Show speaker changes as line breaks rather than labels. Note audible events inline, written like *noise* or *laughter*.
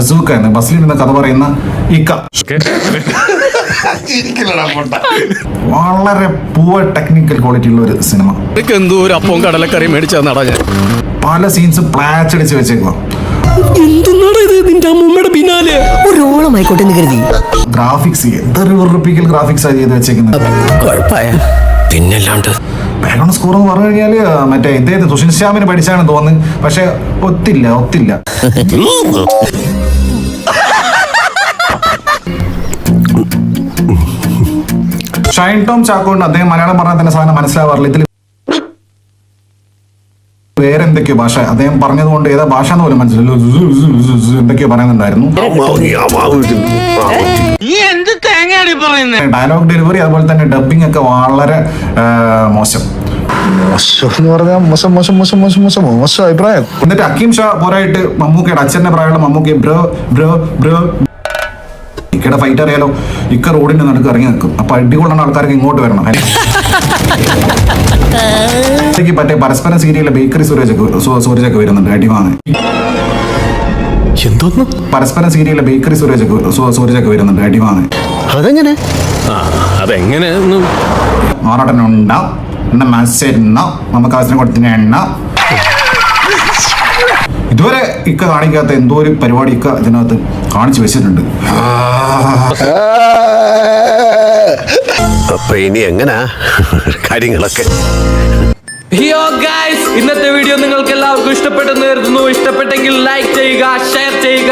Bazooka എന്ന് ബസ്സിൽ നിന്ന് കഥ പറയുന്ന ഇക്ക. വളരെ പൂവ ടെക്നിക്കൽ ക്വാളിറ്റി ഉള്ള ഒരു സിനിമ
എന്തോ ഒരു അപ്പവും കടലക്കറി മേടിച്ചാ നടാ ഞാൻ.
പല സീൻസ് വെച്ചേക്കുക
ഓളമായിക്കോട്ടെ എന്ന് കരുതി.
ഗ്രാഫിക്സ് വെറുപ്പിക്കൽ ഗ്രാഫിക്സ് ആണ് ചെയ്ത് വെച്ചേക്കുന്നത്.
കുഴപ്പമായ പിന്നല്ലാണ്ട്.
ബാക്ക്ഗ്രൗണ്ട് സ്കോർ എന്ന് പറഞ്ഞു കഴിഞ്ഞാൽ മറ്റേ ഇദ്ദേഹത്തെ സുഷിൻ ശ്യാമിന് പഠിച്ചാണ് തോന്നുന്നത് പക്ഷെ ഒത്തില്ല ഒത്തില്ല. *laughs* ഷൈൻ ടോം ചാക്കോണ്ട് അദ്ദേഹം മലയാളം പറഞ്ഞാൽ തന്നെ സാധനം മനസ്സിലാവാറില്ല. ഇതിൽ വേറെ എന്തൊക്കെയോ ഭാഷ. അദ്ദേഹം പറഞ്ഞതുകൊണ്ട് ഏതാ ഭാഷ എന്ന് പോലും മനസ്സിലല്ലോ എന്തൊക്കെയോ പറയുന്നുണ്ടായിരുന്നു. ഡയലോഗ് ഡെലിവറി അതുപോലെ തന്നെ ഡബിങ് ഒക്കെ വളരെ മോശം
മോശം. എന്ന് പറഞ്ഞാൽ മോശം മോശം മോശം മോശം മോശം മോശം അഭിപ്രായം.
എന്നിട്ട് അക്കീം ഷാ പോരായിട്ട് മമ്മൂക്കയുടെ അച്ഛന്റെ പ്രായമുള്ള മമ്മൂക്കി ബ്രോ ബ്രോ ബ്രോ ഇക്കയുടെ ഫൈറ്റ് അറിയാലോ ഇക്ക റോഡിന്റെ നടുക്ക് ഇറങ്ങി നിൽക്കും. അപ്പൊ അടികൊള്ളുന്ന ആൾക്കാർക്ക് ഇങ്ങോട്ട് വരണം ഇതിലേക്ക് മറ്റേ പരസ്പരം സീരിയലിലെ ബേക്കറി സൂരജൊക്കെ സൂരജ് ഒക്കെ വരുന്നുണ്ട് അടിവാങ്ങി
എന്തോന്ന്?
പരസ്പരം സീരിയലിലെ ബേക്കറി സൂരജൊക്കെ സൂരജ് ഒക്കെ വരുന്നുണ്ട് അടിവാങ്ങി
അതെങ്ങനെ?
ആ അതെങ്ങനെ
എന്നെ? എണ്ണ മത്സരുന്ന നമുക്ക് ആവശ്യം കൊടുത്തിന് എണ്ണ. ഇതുവരെ ഇക്ക കാണിക്കാത്ത എന്തോ ഒരു പരിപാടി ഇക്ക ഇതിനകത്ത് കാണിച്ചു വെച്ചിട്ടുണ്ട്.
അപ്പൊ ഇനി എങ്ങനാ? കാര്യങ്ങളൊക്കെ.
ഹിയോ ഗൈസ് ഇന്നത്തെ വീഡിയോ നിങ്ങൾക്ക് എല്ലാവർക്കും ഇഷ്ടപ്പെട്ടെന്ന് കരുതുന്നു. ഇഷ്ടപ്പെട്ടെങ്കിൽ ലൈക്ക് ചെയ്യുക ഷെയർ ചെയ്യുക.